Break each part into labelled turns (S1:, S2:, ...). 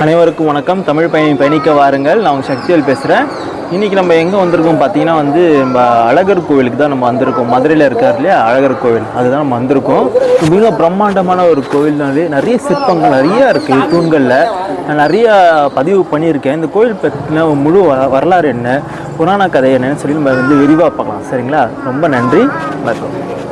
S1: அனைவருக்கும் வணக்கம். தமிழ் பயணி பயணிக்க வாருங்கள். நான் உங்கள் சக்திவேல் பேசுகிறேன் இன்றைக்கி நம்ம எங்கே வந்திருக்கோம் பார்த்தீங்கன்னா வந்து நம்ம அழகர் கோவிலுக்கு தான் நம்ம வந்திருக்கோம். மதுரையில் இருக்கார் இல்லையா? அழகர் கோவில். அதுதான் நம்ம வந்திருக்கோம். மிக பிரம்மாண்டமான ஒரு கோவில்னாலே நிறைய சிற்பங்கள் நிறைய இருக்குது தூண்களில். நான் நிறையா பதிவு பண்ணியிருக்கேன். இந்த கோவில் பற்றின முழு வ- வரலாறு என்ன? புராண கதை என்னன்னு சொல்லி நம்ம வந்து விரிவாக பார்க்கலாம். சரிங்களா? ரொம்ப நன்றி. வணக்கம்.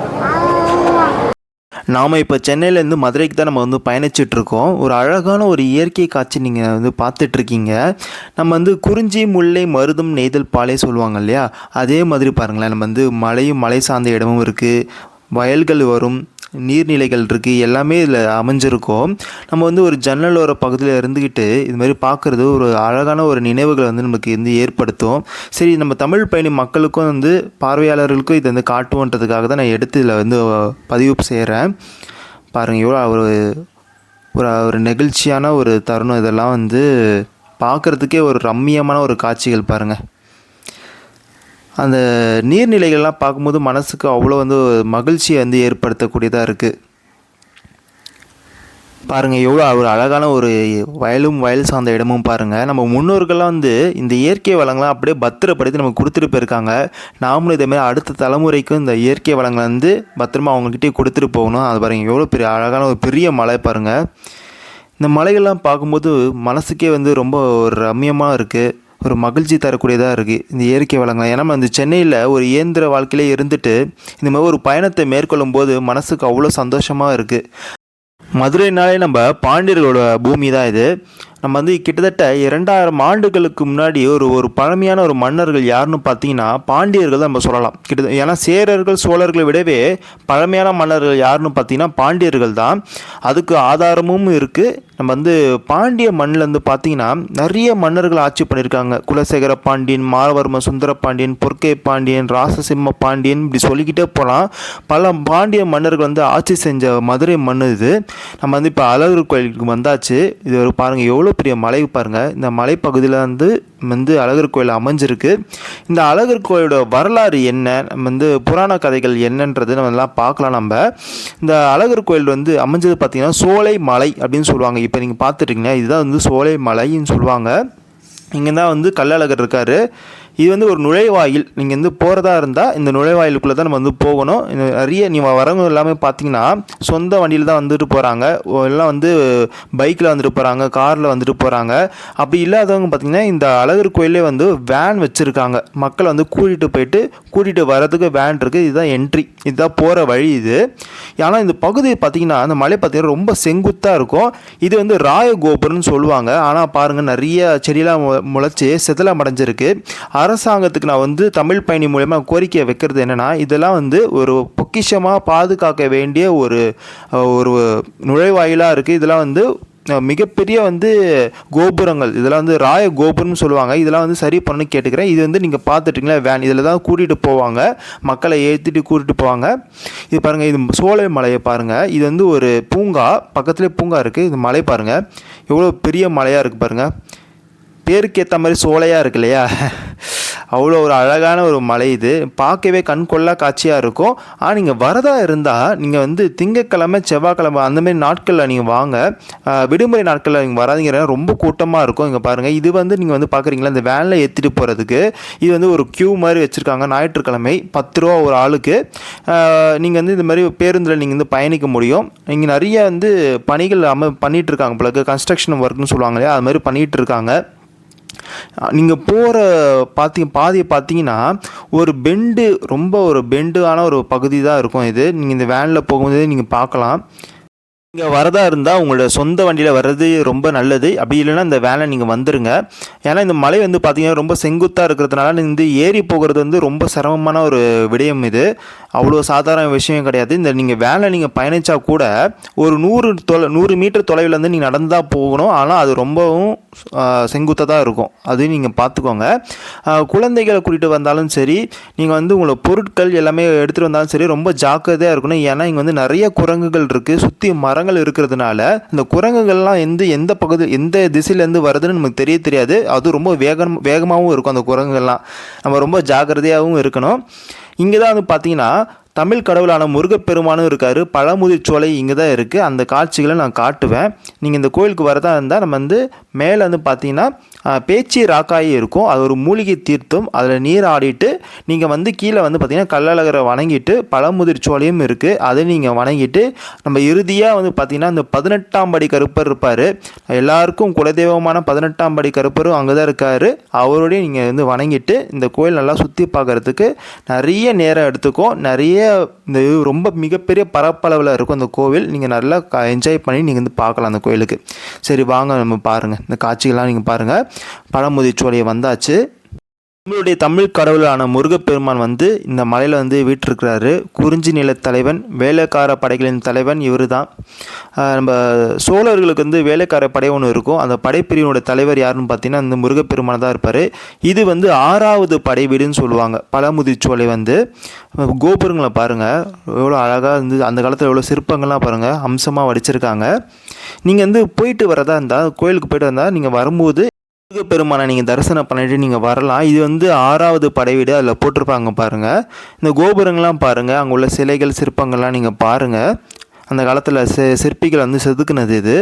S1: நாம் இப்போ சென்னையிலேருந்து மதுரைக்கு தான் நம்ம வந்து பயணிச்சிட்ருக்கோம் ஒரு அழகான ஒரு இயற்கை காட்சி நீங்கள் வந்து பார்த்துட்ருக்கீங்க நம்ம வந்து குறிஞ்சி முல்லை மருதம் நெய்தல் பாலே சொல்லுவாங்க இல்லையா? அதே மாதிரி பாருங்களேன். நம்ம வந்து மலையும் மலை சார்ந்த இடமும் இருக்குது வயல்கள் வரும். நீர்நிலைகள் இருக்குது எல்லாமே இதில் அமைஞ்சிருக்கும். நம்ம வந்து ஒரு ஜன்னலோர பகுதியில் இருந்துக்கிட்டு இது மாதிரி பார்க்குறது ஒரு அழகான ஒரு நினைவுகளை வந்து நமக்கு வந்து ஏற்படுத்தும். சரி நம்ம தமிழ் பயணி மக்களுக்கும் வந்து பார்வையாளர்களுக்கும் இதை வந்து காட்டுவோன்றதுக்காக தான் நான் எடுத்து இதில் வந்து பதிவு செய்கிறேன் பாருங்கள் எவ்வளோ ஒரு ஒரு ஒரு நெகிழ்ச்சியான ஒரு தருணம் இதெல்லாம் வந்து பார்க்குறதுக்கே ஒரு ரம்மியமான ஒரு காட்சிகள் பாருங்கள் அந்த நீர்நிலைகள்லாம் பார்க்கும்போது மனசுக்கு அவ்வளோ வந்து மகிழ்ச்சியை வந்து ஏற்படுத்தக்கூடியதாக இருக்குது பாருங்கள் எவ்வளோ ஒரு அழகான ஒரு வயலும் வயல் சார்ந்த இடமும் பாருங்கள் நம்ம முன்னோர்கள்லாம் வந்து இந்த இயற்கை வளங்கள்லாம் அப்படியே பத்திரப்படுத்தி நமக்கு கொடுத்துட்டு போயிருக்காங்க. நாமளும் இதேமாதிரி அடுத்த தலைமுறைக்கும் இந்த இயற்கை வளங்களை வந்து பத்திரமா அவங்கக்கிட்டே கொடுத்துட்டு போகணும். அது பாருங்கள் எவ்வளோ பெரிய அழகான ஒரு பெரிய மலை பாருங்கள் இந்த மலைகள்லாம் பார்க்கும்போது மனசுக்கே வந்து ரொம்ப ஒரு ரம்மியமாக இருக்குது ஒரு மகிழ்ச்சி தரக்கூடியதாக இருக்குது இந்த இயற்கை வளங்கள். ஏன்னா நம்ம இந்த சென்னையில் ஒரு இயந்திர வாழ்க்கையிலே இருந்துட்டு இந்த மாதிரி ஒரு பயணத்தை மேற்கொள்ளும் போது மனசுக்கு அவ்வளோ சந்தோஷமாக இருக்குது மதுரைனாலே நம்ம பாண்டியர்களோட பூமி தான் இது. நம்ம வந்து கிட்டத்தட்ட இரண்டாயிரம் ஆண்டுகளுக்கு முன்னாடி ஒரு ஒரு பழமையான ஒரு மன்னர்கள் யாருன்னு பார்த்தீங்கன்னா பாண்டியர்கள் தான் நம்ம சொல்லலாம். கிட்டத்தட்ட ஏன்னா சேரர்கள் சோழர்களை விடவே பழமையான மன்னர்கள் யாருன்னு பார்த்தீங்கன்னா பாண்டியர்கள் தான். அதுக்கு ஆதாரமும் இருக்குது நம்ம வந்து பாண்டிய மண்ணிலேருந்து பார்த்தீங்கன்னா நிறைய மன்னர்கள் ஆட்சி பண்ணியிருக்காங்க. குலசேகர பாண்டியன் மாரவர்ம சுந்தர பாண்டியன் பொற்கை பாண்டியன் ராசசிம்ம பாண்டியன் இப்படி சொல்லிக்கிட்டே போகலாம். பல பாண்டிய மன்னர்கள் வந்து ஆட்சி செஞ்ச மதுரை மண் இது. நம்ம வந்து இப்போ அழகர் கோயிலுக்கு வந்தாச்சு. இது ஒரு பாருங்கள் எவ்வளோ பெரிய மலை பாருங்கள் இந்த மலைப்பகுதியில் வந்து வந்து அழகர் கோயில் அமைஞ்சிருக்கு. இந்த அழகர் கோயிலோட வரலாறு என்ன? நம்ம வந்து புராண கதைகள் என்னன்றது நம்ம எல்லாம் பார்க்கலாம் நம்ம. இந்த அழகர் கோயில் வந்து அமைஞ்சது பார்த்திங்கன்னா சோலை மலை அப்படின்னு சொல்லுவாங்க. இப்போ நீங்கள் பார்த்துட்டிங்கன்னா இதுதான் வந்து சோலை மலைன்னு சொல்லுவாங்க. இங்கே தான் வந்து கல்லழகர் இருக்கார். இது வந்து ஒரு நுழைவாயில். நீங்கள் வந்து போகிறதா இருந்தால் இந்த நுழைவாயிலுக்குள்ளே தான் நம்ம வந்து போகணும். இந்த நிறைய நீங்கள் வரவங்க எல்லாமே பார்த்தீங்கன்னா சொந்த வண்டியில் தான் வந்துட்டு போகிறாங்க எல்லாம் வந்து பைக்கில் வந்துட்டு போகிறாங்க காரில் வந்துட்டு போகிறாங்க அப்படி இல்லாதவங்க பார்த்தீங்கன்னா இந்த அழகர் கோயிலே வந்து வேன் வச்சுருக்காங்க. மக்களை வந்து கூட்டிகிட்டு போயிட்டு கூட்டிகிட்டு வரதுக்கு வேன் இருக்குது இதுதான் என்ட்ரி இதுதான் போகிற வழி இது. ஆனால் இந்த பகுதி பார்த்தீங்கன்னா அந்த மலை பார்த்தீங்கன்னா ரொம்ப செங்குத்தாக இருக்கும். இது வந்து ராயகோபுரம்னு சொல்லுவாங்க. ஆனால் பாருங்கள் நிறைய செடியெல்லாம் மு- முளைச்சி செதிலம் அடைஞ்சிருக்கு. அரசாங்கத்துக்கு நான் வந்து தமிழ் பயணி மூலயமா கோரிக்கை வைக்கிறது என்னென்னா இதெல்லாம் வந்து ஒரு பொக்கிஷமாக பாதுகாக்க வேண்டிய ஒரு ஒரு நுழைவாயிலாக இருக்குது இதெல்லாம் வந்து மிகப்பெரிய வந்து கோபுரங்கள் இதெல்லாம் வந்து ராய கோபுரம்னு சொல்லுவாங்க. இதெல்லாம் வந்து சரி பண்ணணும்னு கேட்டுக்கிறேன். இது வந்து நீங்கள் பார்த்துட்டிங்களா? வேன் இதில் தான் கூட்டிகிட்டு போவாங்க. மக்களை ஏற்றிட்டு கூட்டிகிட்டு போவாங்க. இது பாருங்கள் இது சோலை மலையை பாருங்கள் இது வந்து ஒரு பூங்கா பக்கத்துலேயே பூங்கா இருக்குது இது மலை பாருங்கள் எவ்வளோ பெரிய மலையாக இருக்குது பாருங்கள் பேருக்கு ஏற்ற மாதிரி சோலையாக இருக்கு இல்லையா? அவ்வளோ ஒரு அழகான ஒரு மலை இது. பார்க்கவே கண்கொள்ளா காட்சியாக இருக்கும். ஆனால் நீங்கள் வரதா இருந்தால் நீங்கள் வந்து திங்கட்கிழமை செவ்வாய்க்கிழமை அந்தமாரி நாட்களில் நீங்கள் வாங்க. விடுமுறை நாட்களில் நீங்கள் வராதீங்க ரொம்ப கூட்டமாக இருக்கும். இங்கே பாருங்கள் இது வந்து நீங்கள் வந்து பார்க்குறீங்களா இந்த வேனில் ஏற்றிட்டு போகிறதுக்கு இது வந்து ஒரு க்யூ மாதிரி வச்சுருக்காங்க. ஞாயிற்றுக்கிழமை பத்து ரூபா ஒரு ஆளுக்கு. நீங்கள் வந்து இந்த மாதிரி பேருந்தில் நீங்கள் வந்து பயணிக்க முடியும். இங்கே நிறைய வந்து பணிகள் அம பண்ணிகிட்டு இருக்காங்க பிறகு கன்ஸ்ட்ரக்ஷன் ஒர்க்னு சொல்லுவாங்க இல்லையா? அது மாதிரி பண்ணிகிட்டு இருக்காங்க. நீங்கள் போகிற பார்த்தி பாதையை பார்த்தீங்கன்னா ஒரு பெண்டு ரொம்ப ஒரு பெண்டான ஒரு பகுதி தான் இருக்கும் இது. நீங்கள் இந்த வேனில் போகும்போது நீங்கள் பார்க்கலாம். இங்கே வரதா இருந்தால் உங்களோட சொந்த வண்டியில் வர்றது ரொம்ப நல்லது. அப்படி இல்லைன்னா இந்த வேலை நீங்கள் வந்துடுங்க ஏன்னா இந்த மலை வந்து பார்த்திங்கன்னா ரொம்ப செங்குத்தாக இருக்கிறதுனால இந்த ஏறி போகிறது வந்து ரொம்ப சிரமமான ஒரு விடயம் இது. அவ்வளோ சாதாரண விஷயம் கிடையாது. இந்த நீங்கள் வேலை நீங்கள் பயணித்தா கூட ஒரு நூறு தொலை நூறு மீட்டர் தொலைவில் வந்து நீங்கள் நடந்தால் போகணும். ஆனால் அது ரொம்பவும் செங்குத்தாக தான் இருக்கும். அதையும் நீங்கள் பார்த்துக்கோங்க குழந்தைகளை கூட்டிகிட்டு வந்தாலும் சரி நீங்கள் வந்து உங்களோட பொருட்கள் எல்லாமே எடுத்துகிட்டு வந்தாலும் சரி ரொம்ப ஜாக்கிரதையாக இருக்கணும். ஏன்னா இங்கே வந்து நிறைய குரங்குகள் இருக்குது சுற்றி மரம் மரங்கள் இருக்கிறதுனால இந்த குரங்குகள்லாம் எந்த எந்த பகுதி எந்த திசையிலேருந்து வருதுன்னு நமக்கு தெரிய தெரியாது. அது ரொம்ப வேகம் வேகமாகவும் இருக்கும் அந்த குரங்குகள்லாம். நம்ம ரொம்ப ஜாக்கிரதையாகவும் இருக்கணும். இங்கே தான் வந்து பார்த்தீங்கன்னா தமிழ் கடவுளான முருகப்பெருமானும் இருக்கார். பழமுதிர் சோலை இங்கே தான் இருக்குது அந்த காட்சிகளை நான் காட்டுவேன். நீங்கள் இந்த கோயிலுக்கு வரதா இருந்தால் நம்ம வந்து மேலே வந்து பார்த்தீங்கன்னா பேச்சி ராக்காயி இருக்கும். அது ஒரு மூலிகை தீர்த்தம். அதில் நீர் ஆடிட்டு நீங்கள் வந்து கீழே வந்து பார்த்திங்கன்னா கல்லழகரை வணங்கிட்டு பழமுதிர் சோலையும் இருக்குது அதை நீங்கள் வணங்கிட்டு நம்ம இறுதியாக வந்து பார்த்தீங்கன்னா இந்த பதினெட்டாம் படி கருப்பர் இருப்பார். எல்லாருக்கும் குலதெய்வமான பதினெட்டாம் படி கருப்பரும் அங்கே தான் இருக்கார். அவரோடய நீங்கள் வந்து வணங்கிட்டு இந்த கோயில் நல்லா சுற்றி பார்க்குறதுக்கு நிறைய நேரம் எடுத்துக்கும். நிறைய இந்த இது ரொம்ப மிகப்பெரிய பரப்பளவில் இருக்கும் அந்த கோவில். நீங்கள் நல்லா என்ஜாய் பண்ணி நீங்கள் வந்து பார்க்கலாம் அந்த கோயிலுக்கு. சரி வாங்க நம்ம பாருங்கள் இந்த காட்சிகள்லாம் நீங்கள் பாருங்கள் பழமுதிர்ச்சோலையை வந்தாச்சு. நம்மளுடைய தமிழ் கடவுளான முருகப்பெருமான் வந்து இந்த மலையில் வந்து வீட்டிருக்கிறாரு குறிஞ்சி நிலத்தலைவன் வேலைக்கார படைகளின் தலைவன் இவர் தான் நம்ம சோழர்களுக்கு வந்து வேலைக்கார படை ஒன்று இருக்கும். அந்த படைப்பிரிவினோட தலைவர் யாருன்னு பார்த்தீங்கன்னா இந்த முருகப்பெருமான் தான் இருப்பார். இது வந்து ஆறாவது படை வீடுன்னு சொல்லுவாங்க. பழமுதிர்ச்சோலை வந்து. கோபுரங்களை பாருங்கள் எவ்வளோ அழகாக இருந்து அந்த காலத்தில் எவ்வளோ சிற்பங்கள்லாம் பாருங்கள் அம்சமாக வடிச்சிருக்காங்க. நீங்கள் வந்து போயிட்டு வரதா இருந்தால் கோயிலுக்கு போயிட்டு வந்தால் நீங்கள் வரும்போது முருகப்பெருமானை நீங்கள் தரிசனம் பண்ணிட்டு நீங்கள் வரலாம். இது வந்து ஆறாவது படைவீடு அதில் போட்டிருப்பாங்க பாருங்கள் இந்த கோபுரங்கள்லாம் பாருங்கள் அங்கே உள்ள சிலைகள் சிற்பங்கள்லாம் நீங்கள் பாருங்கள் அந்த காலத்தில் சி சிற்பிகள் வந்து செதுக்குனது இது.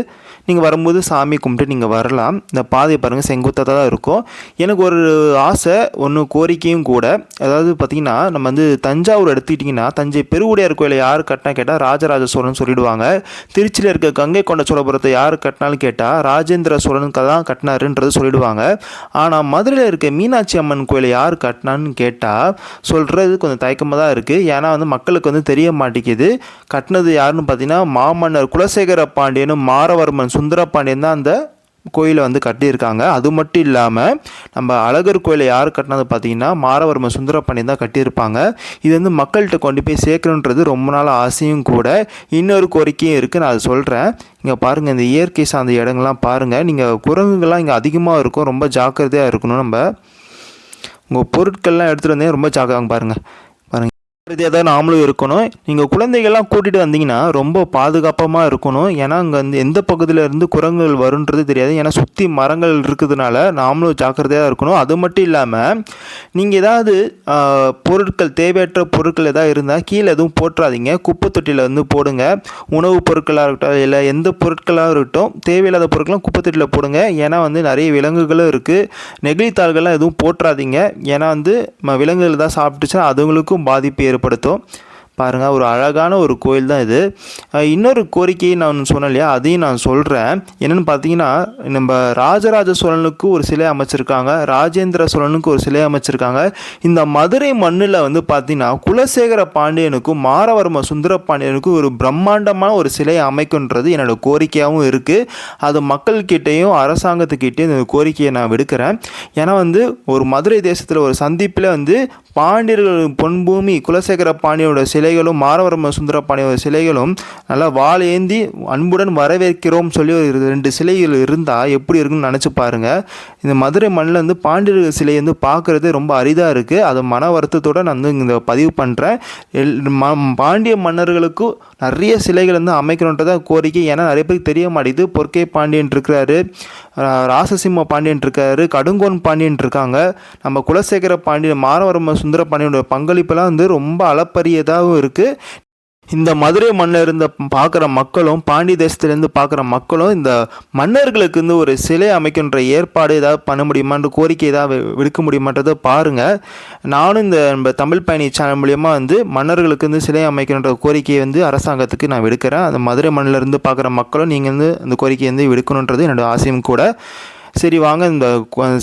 S1: நீங்கள் வரும்போது சாமி கும்பிட்டு நீங்கள் வரலாம். இந்த பாதையை பாருங்கள் செங்குத்தாக தான் இருக்கும். எனக்கு ஒரு ஆசை ஒன்று கோரிக்கையும் கூட. அதாவது பார்த்திங்கன்னா நம்ம வந்து தஞ்சாவூர் எடுத்துக்கிட்டிங்கன்னா தஞ்சை பெருவுடையார் கோயிலை யார் கட்டினா கேட்டால் ராஜராஜ சோழன் சொல்லிடுவாங்க. திருச்சியில் இருக்க கங்கை கொண்ட சோழபுரத்தை யார் கட்டினாலும் கேட்டால் ராஜேந்திர சோழன் தான் கட்டினாருன்றது சொல்லிடுவாங்க. ஆனால் மதுரையில் இருக்க மீனாட்சி அம்மன் கோயிலை யார் கட்டினான்னு கேட்டால் சொல்கிறது கொஞ்சம் தயக்கமாக தான் இருக்குது ஏன்னா வந்து மக்களுக்கு வந்து தெரிய மாட்டேங்குது. கட்டினது யாருன்னு பார்த்தீங்கன்னா மாமன்னர் குலசேகர பாண்டியனும் மாரவர்மன் சுந்தர பாண்டியன் தான் அந்த கோயிலை வந்து கட்டியிருக்காங்க. அது மட்டும் இல்லாமல் நம்ம அழகர் கோயிலை யார் கட்டினது பார்த்தீங்கன்னா மாரவர்மன் சுந்தரபாண்டியன் தான் கட்டியிருப்பாங்க. இது வந்து மக்கள்கிட்ட கொண்டு போய் சேர்க்கணுன்றது ரொம்ப நாள் ஆசையும் கூட. இன்னொரு கோரிக்கையும் இருக்குது நான் அதை சொல்கிறேன் இங்கே பாருங்கள் இந்த இயற்கை சார்ந்த இடங்கள்லாம் பாருங்கள் நீங்கள் குரங்குகள்லாம் இங்கே அதிகமாக இருக்கும். ரொம்ப ஜாக்கிரதையாக இருக்கணும் நம்ம. உங்கள் பொருட்கள்லாம் எடுத்துகிட்டு வந்தே ரொம்ப ஜாக்கிரதை பாருங்கள் தான் நாமளும் இருக்கணும். நீங்கள் குழந்தைகள்லாம் கூட்டிகிட்டு வந்தீங்கன்னா ரொம்ப பாதுகாப்பமாக இருக்கணும். ஏன்னா அங்கே வந்து எந்த பகுதியிலேருந்து குரங்குகள் வருன்றது தெரியாது. ஏன்னா சுற்றி மரங்கள் இருக்கிறதுனால நாமளும் ஜாக்கிரதையாக இருக்கணும். அது மட்டும் இல்லாமல் நீங்கள் ஏதாவது பொருட்கள் தேவையற்ற பொருட்கள் ஏதாவது இருந்தால் கீழே எதுவும் போட்டுறாதீங்க. குப்பை தொட்டியில் வந்து போடுங்க. உணவுப் பொருட்களாக இருக்கட்டும் இல்லை எந்த பொருட்களாக இருக்கட்டும் தேவையில்லாத பொருட்கள்லாம் குப்பை தொட்டியில் போடுங்க. ஏன்னா வந்து நிறைய விலங்குகளும் இருக்குது நெகிழித்தாள்கள்லாம் எதுவும் போட்டுறாதீங்க. ஏன்னா வந்து ம- விலங்குகள் தான் சாப்பிட்டுச்சுன்னா அதுங்களுக்கும் பாதிப்பு ஏற்படுத்தும். பாருங்கள் ஒரு அழகான ஒரு கோயில் தான் இது. இன்னொரு கோரிக்கையை நான் சொன்னேன் இல்லையா? அதையும் நான் சொல்கிறேன் என்னென்னு பார்த்தீங்கன்னா நம்ம ராஜராஜ சோழனுக்கு ஒரு சிலை அமைச்சிருக்காங்க. ராஜேந்திர சோழனுக்கு ஒரு சிலை அமைச்சிருக்காங்க. இந்த மதுரை மண்ணில் வந்து பார்த்தீங்கன்னா குலசேகர பாண்டியனுக்கும் மாரவர்ம சுந்தர பாண்டியனுக்கும் ஒரு பிரம்மாண்டமான ஒரு சிலை அமைக்குன்றது என்னோடய கோரிக்கையாகவும் இருக்குது அது மக்கள்கிட்டேயும் அரசாங்கத்துக்கிட்டேயும் இந்த கோரிக்கையை நான் விடுக்கிறேன். ஏன்னா வந்து ஒரு மதுரை தேசத்தில் ஒரு சந்திப்பில் வந்து பாண்டியர்கள் பொன்பூமி குலசேகர பாண்டியனோட சிலைகளும் மாரவரம சுந்தர பாண்டியோட சிலைகளும் நல்லா வாள் ஏந்தி அன்புடன் வரவேற்கிறோம் சொல்லி ஒரு ரெண்டு சிலைகள் இருந்தால் எப்படி இருக்குன்னு நினச்சி பாருங்கள் இந்த மதுரை மண்ணில் வந்து பாண்டியர்கள் சிலை வந்து பார்க்குறது ரொம்ப அரிதாக இருக்குது அது மன வருத்தத்தோடு நான் வந்து இந்த பதிவு பண்ணுறேன் எல் ம பாண்டிய மன்னர்களுக்கு நிறைய சிலைகள் வந்து அமைக்கணுன்றத கோரிக்கை. ஏன்னா நிறைய பேருக்கு தெரிய மாட்டேங்குது. பொற்கை பாண்டியன் இருக்கிறாரு ராசசிம்ம பாண்டியன் இருக்காரு கடுங்கோன் பாண்டியன் இருக்காங்க. நம்ம குலசேகர பாண்டியன் மாரவரம சுந்தரபாண்டியனுடைய பங்களிப்பெல்லாம் வந்து ரொம்ப அளப்பரியதாகவும் இருக்குது இந்த மதுரை மண்ணில் இருந்த பார்க்குற மக்களும் பாண்டி தேசத்துலேருந்து பார்க்குற மக்களும் இந்த மன்னர்களுக்கு வந்து ஒரு சிலை அமைக்கின்ற ஏற்பாடு ஏதாவது பண்ண முடியுமான்ற கோரிக்கை ஏதாவது விடுக்க முடியுமான்றதை பாருங்கள் நானும் இந்த நம்ம தமிழ் பயணி சேனல் மூலியமாக வந்து மன்னர்களுக்கு வந்து சிலை அமைக்கின்ற கோரிக்கையை வந்து அரசாங்கத்துக்கு நான் விடுக்கிறேன். அந்த மதுரை மண்ணில் இருந்து பார்க்குற மக்களும் நீங்கள் வந்து அந்த கோரிக்கையை வந்து விடுக்கணுன்றது என்னோட ஆசையும் கூட. சரி வாங்க இந்த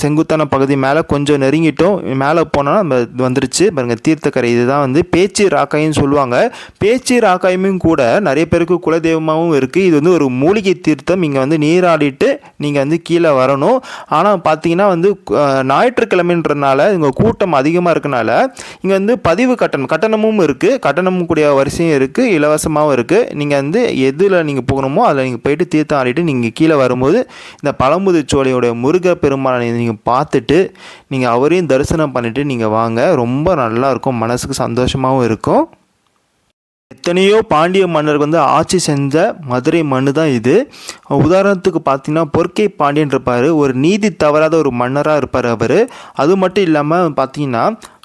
S1: செங்குத்தான பகுதி மேலே கொஞ்சம் நெருங்கிட்டோம். மேலே போனோன்னா நம்ம வந்துருச்சு. பாருங்கள் தீர்த்தக்கரை. இதுதான் வந்து பேச்சு ராக்காயின்னு சொல்லுவாங்க. பேச்சு ராக்காயுமே கூட நிறைய பேருக்கு குலதெய்வமாகவும் இருக்குது இது வந்து ஒரு மூலிகை தீர்த்தம். இங்கே வந்து நீராடிட்டு நீங்கள் வந்து கீழே வரணும். ஆனால் பார்த்தீங்கன்னா வந்து ஞாயிற்றுக்கிழமைன்றனால இங்கே கூட்டம் அதிகமாக இருக்கனால இங்கே வந்து பதிவு கட்டணம் கட்டணமும் இருக்குது கட்டணமும் கூடிய வரிசையும் இருக்குது இலவசமாகவும் இருக்குது நீங்கள் வந்து எதில் நீங்கள் போகணுமோ அதில் நீங்கள் போயிட்டு தீர்த்தம் ஆடிட்டு நீங்கள் கீழே வரும்போது இந்த பழமுதிர்ச்சோலையோட முருக பெருமானை நீங்கள் பார்த்துட்டு நீங்கள் அவரையும் தரிசனம் பண்ணிவிட்டு நீங்கள் வாங்க. ரொம்ப நல்லா இருக்கும் மனசுக்கு சந்தோஷமாகவும் இருக்கும். எத்தனையோ பாண்டிய மன்னருக்கு வந்து ஆட்சி செஞ்ச மதுரை மண்ணு தான் இது. உதாரணத்துக்கு பார்த்தீங்கன்னா பொற்கை பாண்டியன் இருப்பார். ஒரு நீதி தவறாத ஒரு மன்னராக இருப்பார் அவர். அது மட்டும் இல்லாமல் பார்த்தீங்கன்னா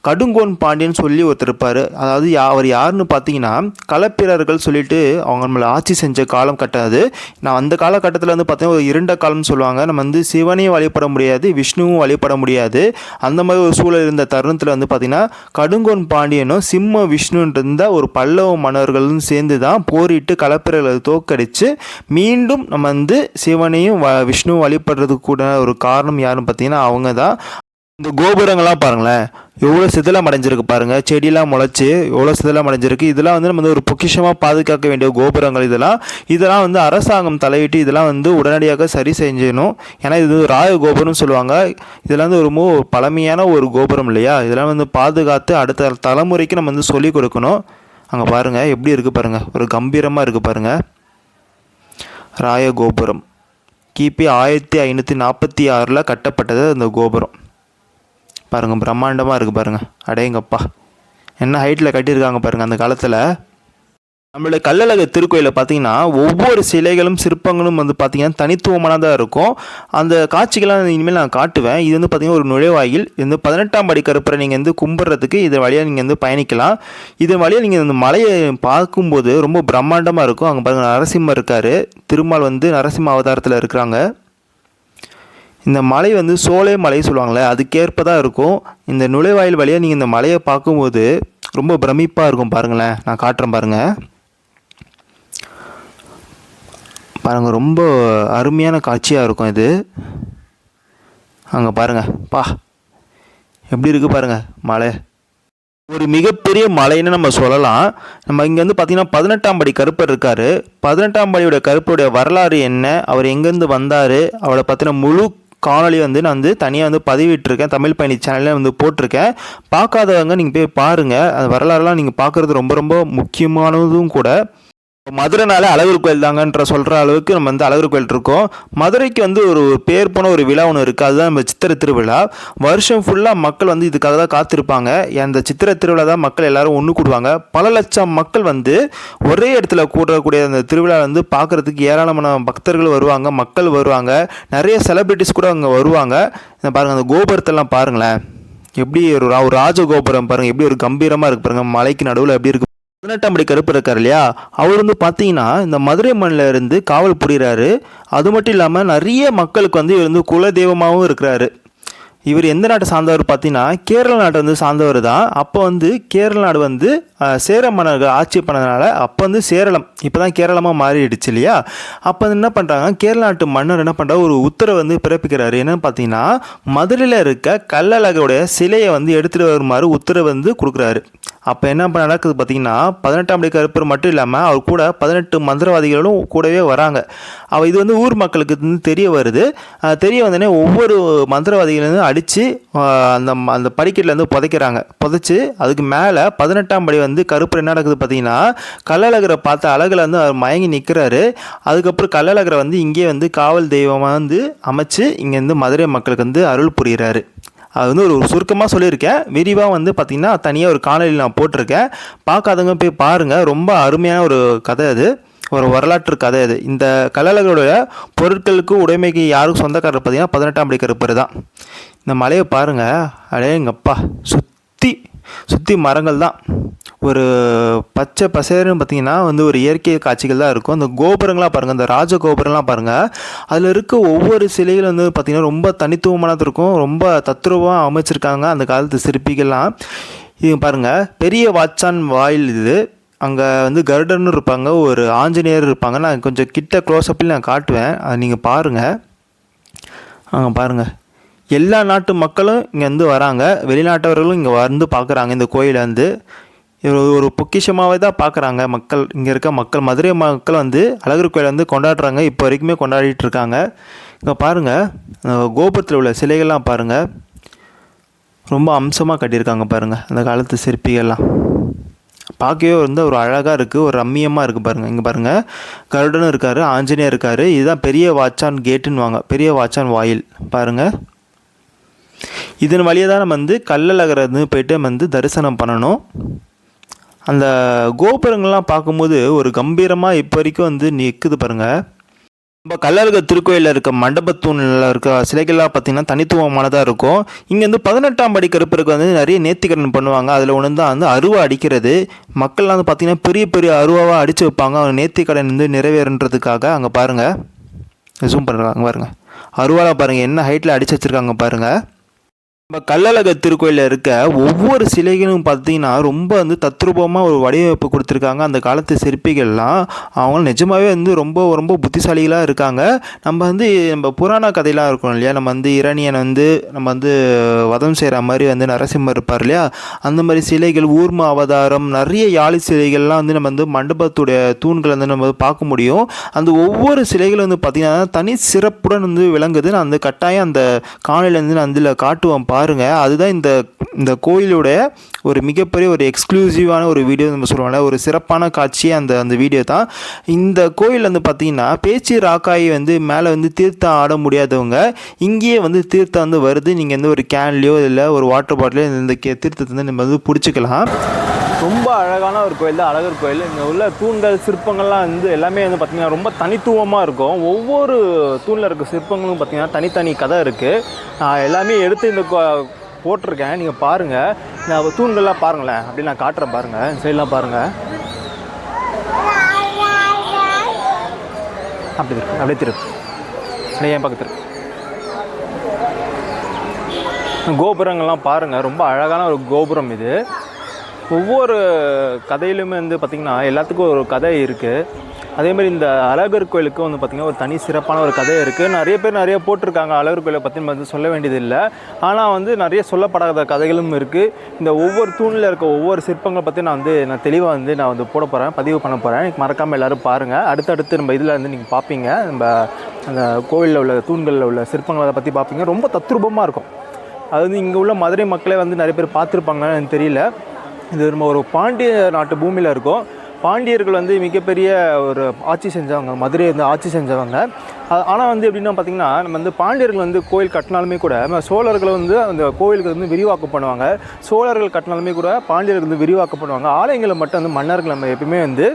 S1: கடுங்கோன் பாண்டியன் சொல்லி ஒருத்தர் இருப்பார். அதாவது யா அவர் யாருன்னு பார்த்தீங்கன்னா களப்பிரர்கள் சொல்லிட்டு அவங்க நம்மளை ஆட்சி செஞ்ச காலம் கட்டாது. நான் அந்த காலகட்டத்தில் வந்து பார்த்தீங்கன்னா ஒரு இருண்ட காலம்னு சொல்லுவாங்க. நம்ம வந்து சிவனையும் வழிபட முடியாது விஷ்ணுவும் வழிபட முடியாது. அந்த மாதிரி ஒரு சூழல் இருந்த தருணத்தில் வந்து பார்த்திங்கன்னா கடுங்கோன் பாண்டியனும் சிம்ம விஷ்ணுன்ற இருந்த ஒரு பல்லவ மன்னர்களும் சேர்ந்து தான் போரிட்டு களப்பிரர்களை தோக்கடித்து மீண்டும் நம்ம வந்து சிவனையும் வ விஷ்ணுவும் வழிபடுறதுக்கு கூட ஒரு காரணம் யாருன்னு பார்த்தீங்கன்னா அவங்க தான் இந்த கோபுரங்கள்லாம் பாருங்களேன். எவ்வளோ சிதிலம் அடைஞ்சிருக்கு பாருங்கள் செடியெலாம் முளைச்சி எவ்வளோ சிதிலம் அடைஞ்சிருக்கு இதெல்லாம் வந்து நம்ம வந்து ஒரு பொக்கிஷமாக பாதுகாக்க வேண்டிய கோபுரங்கள் இதெல்லாம். இதெல்லாம் வந்து அரசாங்கம் தலையிட்டு இதெல்லாம் வந்து உடனடியாக சரி செஞ்சணும் ஏன்னா இது வந்து ராய கோபுரம்னு சொல்லுவாங்க. இதெல்லாம் வந்து ரொம்ப பழமையான ஒரு கோபுரம் இல்லையா? இதெல்லாம் வந்து பாதுகாத்து அடுத்த தலைமுறைக்கு நம்ம வந்து சொல்லிக் கொடுக்கணும். அங்கே பாருங்கள் எப்படி இருக்குது பாருங்கள் ஒரு கம்பீரமாக இருக்குது பாருங்கள் ராய கோபுரம் கிபி ஆயிரத்தி ஐநூற்றி நாற்பத்தி ஆறில் கட்டப்பட்டது அந்த கோபுரம். பாருங்கள் பிரம்மாண்டமாக இருக்குது பாருங்கள் அடேங்கப்பா. என்ன ஹைட்டில் கட்டியிருக்காங்க பாருங்கள் அந்த காலத்தில். நம்மளோட கல்லழகு திருக்கோயிலில் பார்த்தீங்கன்னா ஒவ்வொரு சிலைகளும் சிற்பங்களும் வந்து பார்த்திங்கன்னா தனித்துவமானதாக இருக்கும். அந்த காட்சிகள்லாம் இனிமேல் நான் காட்டுவேன். இது வந்து பார்த்திங்கன்னா ஒரு நுழைவாயில். இது வந்து பதினெட்டாம் படி கருப்பரை நீங்கள் வந்து கும்பிட்றதுக்கு இது வழியாக நீங்கள் வந்து பயணிக்கலாம். இது வழியாக நீங்கள் இந்த மலையை பார்க்கும்போது ரொம்ப பிரம்மாண்டமாக இருக்கும். அங்கே பாருங்கள் நரசிம்மர் இருக்கார். திருமால் வந்து நரசிம்ம அவதாரத்தில் இருக்கிறாங்க. இந்த மலை வந்து சோலை மலை சொல்லுவாங்களே அதுக்கேற்ப தான் இருக்கும். இந்த நுழைவாயில் வழியாக நீங்கள் இந்த மலையை பார்க்கும்போது ரொம்ப பிரமிப்பாக இருக்கும் பாருங்களேன். நான் காட்டுறேன் பாருங்கள் பாருங்கள் ரொம்ப அருமையான காட்சியாக இருக்கும் இது. அங்கே பாருங்கள் பா. எப்படி இருக்குது பாருங்கள் மலை. ஒரு மிகப்பெரிய மலைன்னு நம்ம சொல்லலாம். நம்ம இங்கே வந்து பார்த்திங்கன்னா பதினெட்டாம் படி கருப்பர் இருக்கார். பதினெட்டாம் படியோட கருப்பருடைய வரலாறு என்ன? அவர் எங்கேருந்து வந்தார்? அவரை பற்றின முழு காணொலி வந்து நான் வந்து தனியாக வந்து பதிவிட்டிருக்கேன். தமிழ் பயணி சேனலில் வந்து போட்டிருக்கேன். பார்க்காதவங்க நீங்கள் போய் பாருங்கள் அந்த வரலாறுலாம் நீங்கள் பார்க்குறது ரொம்ப ரொம்ப முக்கியமானதும் கூட. மதுரைனாலே அழகர் கோயில் தாங்கன்ற சொல்கிற அளவுக்கு நம்ம வந்து அழகர் கோயில் இருக்கோம். மதுரைக்கு வந்து ஒரு பேர் போன ஒரு விழா ஒன்று இருக்குது அதுதான் நம்ம சித்திரை திருவிழா. வருஷம் ஃபுல்லாக மக்கள் வந்து இதுக்காக தான் காத்திருப்பாங்க. அந்த சித்திரை திருவிழா தான் மக்கள் எல்லாரும் ஒன்று கூடுவாங்க. பல லட்சம் மக்கள் வந்து ஒரே இடத்துல கூடக்கூடிய அந்த திருவிழா வந்து பார்க்குறதுக்கு ஏராளமான பக்தர்கள் வருவாங்க. மக்கள் வருவாங்க. நிறைய செலிப்ரிட்டிஸ் கூட அங்கே வருவாங்க. இந்த பாருங்கள் அந்த கோபுரத்தெல்லாம் பாருங்களேன். எப்படி ஒரு ரா- ஒரு ராஜகோபுரம் பாருங்கள் எப்படி ஒரு கம்பீரமாக இருக்கு பாருங்கள் மலைக்கு நடுவில் எப்படி இருக்கு பதினெட்டாம் படி கருப்பு இருக்கார் இல்லையா? அவர் வந்து பார்த்தீங்கன்னா இந்த மதுரை மண்ணில் இருந்து காவல் புரிகிறாரு அது மட்டும் இல்லாமல் நிறைய மக்களுக்கு வந்து இவர் வந்து குலதெய்வமாகவும் இருக்கிறாரு. இவர் எந்த நாட்டை சார்ந்தவர் பார்த்தீங்கன்னா கேரள நாட்டை வந்து சார்ந்தவர் தான். அப்போ வந்து கேரள நாடு வந்து சேர மன்னர்கள் ஆட்சி பண்ணதுனால அப்போ வந்து சேரளம் இப்போ தான் கேரளமாக மாறிடுச்சு இல்லையா? அப்போ வந்து என்ன பண்ணுறாங்க கேரள நாட்டு மன்னர் என்ன பண்ணுறா ஒரு உத்தரவு வந்து பிறப்பிக்கிறாரு. என்னன்னு பார்த்தீங்கன்னா மதுரையில் இருக்க கல்லழகருடைய சிலையை வந்து எடுத்துகிட்டு வருமாறு உத்தரவு வந்து கொடுக்குறாரு. அப்போ என்ன பண்ண நடக்குது பார்த்தீங்கன்னா பதினெட்டாம் படி கருப்பர் மட்டும் இல்லாமல் அவர் கூட பதினெட்டு மந்திரவாதிகளும் கூடவே வராங்க. அவள் இது வந்து ஊர் மக்களுக்கு வந்து தெரிய வருது. தெரிய வந்தோடனே ஒவ்வொரு மந்திரவாதிகளையும் அடித்து அந்த ம- அந்த படிக்கட்டில் வந்து புதைக்கிறாங்க. புதைச்சி அதுக்கு மேலே பதினெட்டாம் படி வந்து கருப்பர் என்ன நடக்குது பார்த்தீங்கன்னா கள்ளழகரை பார்த்த அழகில் வந்து அவர் மயங்கி நிற்கிறாரு அதுக்கப்புறம் கள்ளழகரை வந்து இங்கே வந்து காவல் தெய்வமாக வந்து அமைச்சு இங்கேருந்து மதுரை மக்களுக்கு வந்து அருள் புரிகிறாரு அது வந்து ஒரு சுருக்கமாக சொல்லியிருக்கேன். விரிவாக வந்து பார்த்திங்கன்னா தனியாக ஒரு காணொலி நான் போட்டிருக்கேன். பார்க்காதவங்க போய் பாருங்கள் ரொம்ப அருமையான ஒரு கதை அது. ஒரு வரலாற்று கதை அது. இந்த கல்லழகருடைய பொருட்களுக்கு உடைமைக்கு யாருக்கும் சொந்தக்காரர் பார்த்தீங்கன்னா பதினெட்டாம் படி கருப்பர் தான் இந்த மலையை பாருங்கள் அடே எங்கப்பா சுற்றி சுற்றி மரங்கள் தான் ஒரு பச்சை பசேர்னு பார்த்தீங்கன்னா வந்து ஒரு இயற்கை காட்சிகள் தான் இருக்கும். அந்த கோபுரங்களாக பாருங்கள் அந்த ராஜ கோபுரம்லாம் பாருங்கள் அதில் இருக்க ஒவ்வொரு சிலைகளும் வந்து பார்த்திங்கன்னா ரொம்ப தனித்துவமானது இருக்கும். ரொம்ப தத்ரூபமாக அமைச்சிருக்காங்க அந்த காலத்து சிற்பிகள்லாம். இது பாருங்கள் பெரிய வாச்சான் வாயில் இது. அங்கே வந்து கருடன்னு இருப்பாங்க ஒரு ஆஞ்சநேயர் இருப்பாங்க. நான் கொஞ்சம் கிட்ட க்ளோஸ்அப்பில் நான் காட்டுவேன். அதை நீங்கள் பாருங்கள் அங்கே பாருங்கள் எல்லா நாட்டு மக்களும் இங்கே வந்து வராங்க. வெளிநாட்டவர்களும் இங்கே வந்து பார்க்குறாங்க இந்த கோயிலை வந்து. ஒரு பொக்கிஷமாகவே தான் பார்க்குறாங்க. மக்கள் இங்கே இருக்க மக்கள் மதுரை மக்கள் வந்து அழகர் கோயிலை வந்து கொண்டாடுறாங்க. இப்போ வரைக்குமே கொண்டாடிட்டு இருக்காங்க. இங்கே பாருங்கள் கோபுரத்தில் உள்ள சிலைகள்லாம் பாருங்கள் ரொம்ப அம்சமாக கட்டியிருக்காங்க பாருங்கள் அந்த காலத்து சிற்பிகள்லாம். பார்க்கவே வந்து ஒரு அழகாக இருக்குது ஒரு ரம்மியமாக இருக்குது பாருங்கள் இங்கே பாருங்கள் கருடனும் இருக்கார் ஆஞ்சநேயர் இருக்கார். இதுதான் பெரிய வாச்சான் கேட்டுன்னுவாங்க பெரிய வாச்சான் வாயில். பாருங்கள் இதன் வழியாக தான் நம்ம வந்து கல்லழகர் வந்து போயிட்டு நம்ம வந்து தரிசனம் பண்ணணும். அந்த கோபுரங்கள்லாம் பார்க்கும்போது ஒரு கம்பீரமாக இப்போ வரைக்கும் வந்து நிற்குது பாருங்கள் நம்ம கல்லழக திருக்கோயிலில் இருக்க மண்டபத்தூணில் இருக்க சிலைகள்லாம் பார்த்திங்கன்னா தனித்துவமானதாக இருக்கும். இங்கே வந்து பதினெட்டாம் படி கருப்பருக்கு வந்து நிறைய நேர்த்திக்கடன் பண்ணுவாங்க. அதில் ஒன்று தான் வந்து அருவா அடிக்கிறது. மக்கள்லாம் வந்து பார்த்திங்கன்னா பெரிய பெரிய அருவாவாக அடித்து வைப்பாங்க. அவங்க நேர்த்திக்கடன் வந்து நிறைவேறுன்றதுக்காக அங்கே பாருங்கள் ஜூம் பண்ணுறாங்க பாருங்கள் அருவாவில் பாருங்கள் என்ன ஹைட்டில் அடித்து வச்சுருக்காங்க பாருங்கள் நம்ம கல்லழக திருக்கோயிலில் இருக்க ஒவ்வொரு சிலைகளும் பார்த்தீங்கன்னா ரொம்ப வந்து தத்ரூபமாக ஒரு வடிவமைப்பு கொடுத்துருக்காங்க. அந்த காலத்து சிற்பிகள்லாம் அவங்க நிஜமாகவே வந்து ரொம்ப ரொம்ப புத்திசாலிகளாக இருக்காங்க. நம்ம வந்து நம்ம புராண கதையெல்லாம் இருக்கும் இல்லையா? நம்ம வந்து இரணியன் வந்து நம்ம வந்து வதம் செய்கிற மாதிரி வந்து நரசிம்மர் இருப்பார் இல்லையா? அந்த மாதிரி சிலைகள் ஊர்ம அவதாரம் நிறைய யாழி சிலைகள்லாம் வந்து நம்ம வந்து மண்டபத்துடைய தூண்களை வந்து நம்ம பார்க்க முடியும். அந்த ஒவ்வொரு சிலைகளும் வந்து பார்த்திங்கன்னா தனி சிறப்புடன் வந்து விளங்குது நான் அந்த கட்டாயம் அந்த காணொலியில் வந்து நான் அதில் காட்டுவேன் பாருங்கள் அதுதான் இந்த இந்த கோயிலுடைய ஒரு மிகப்பெரிய ஒரு எக்ஸ்க்ளூசிவான ஒரு வீடியோ நம்ம சொல்லுவாங்க ஒரு சிறப்பான காட்சி அந்த அந்த வீடியோ தான். இந்த கோயில் வந்து பார்த்திங்கன்னா பேச்சு ராக்காய் வந்து மேலே வந்து தீர்த்தம் ஆட முடியாதவங்க இங்கேயே வந்து தீர்த்தம் வந்து வருது. நீங்கள் வந்து ஒரு கேன்லேயோ இல்லை ஒரு வாட்டர் பாட்டிலோ இந்த கே- தீர்த்தத்தை வந்து நம்ம வந்து பிடிச்சிக்கலாம்.
S2: ரொம்ப அழகான ஒரு கோயில் தான் அழகர் கோயில். இங்கே உள்ள தூண்கள் சிற்பங்கள்லாம் வந்து எல்லாமே வந்து பார்த்திங்கன்னா ரொம்ப தனித்துவமாக இருக்கும். ஒவ்வொரு தூணில் இருக்க சிற்பங்களும் பார்த்திங்கன்னா தனித்தனி கதை இருக்குது நான் எல்லாமே எடுத்து இந்த கோ- போட்டிருக்கேன். நீங்கள் பாருங்கள் நான் தூண்கள்லாம் பாருங்களேன். அப்படி நான் காட்டுறேன் பாருங்கள் இந்த சைட்லாம் பாருங்கள் அப்படி இருக்கு அப்படியே திரு அப்படியே என் பக்கத்து கோபுரங்கள்லாம் பாருங்கள் ரொம்ப அழகான ஒரு கோபுரம் இது. ஒவ்வொரு கதையிலுமே வந்து பார்த்திங்கன்னா எல்லாத்துக்கும் ஒரு கதை இருக்குது அதேமாதிரி இந்த அழகர் கோயிலுக்கு வந்து பார்த்திங்கன்னா ஒரு தனி சிறப்பான ஒரு கதை இருக்குது நிறைய பேர் நிறைய போட்டிருக்காங்க அழகர் கோயிலை பற்றி நம்ம வந்து சொல்ல வேண்டியதில்லை. ஆனால் வந்து நிறைய சொல்லப்படாத கதைகளும் இருக்குது இந்த ஒவ்வொரு தூணில் இருக்க ஒவ்வொரு சிற்பங்களை பற்றி நான் வந்து நான் தெளிவாக வந்து நான் வந்து போட போகிறேன் பதிவு பண்ண போகிறேன் எனக்கு மறக்காமல் எல்லோரும் பாருங்கள் அடுத்தடுத்து நம்ம இதில் வந்து நீங்கள் பார்ப்பீங்க நம்ம அந்த கோவிலில் உள்ள தூண்களில் உள்ள சிற்பங்களை பற்றி பார்ப்பீங்க ரொம்ப தத்ரூபமாக இருக்கும். அது வந்து இங்கே உள்ள மதுரை மக்களே வந்து நிறைய பேர் பார்த்துருப்பாங்கன்னு எனக்கு தெரியல. இது நம்ம ஒரு பாண்டிய நாட்டு பூமியில் இருக்கோம். பாண்டியர்கள் வந்து மிகப்பெரிய ஒரு ஆட்சி செஞ்சவங்க மதுரையை வந்து ஆட்சி செஞ்சவங்க. ஆனால் வந்து எப்படின்னா பார்த்திங்கன்னா நம்ம வந்து பாண்டியர்கள் வந்து கோயில் கட்டினாலுமே கூட நம்ம சோழர்கள் வந்து அந்த கோயிலுக்கு வந்து விரிவாக்கம் பண்ணுவாங்க. சோழர்கள் கட்டினாலுமே கூட பாண்டியர்கள் வந்து விரிவாக்கம் பண்ணுவாங்க. ஆலயங்களை மட்டும் வந்து மன்னர்கள் நம்ம எப்பயுமே வந்து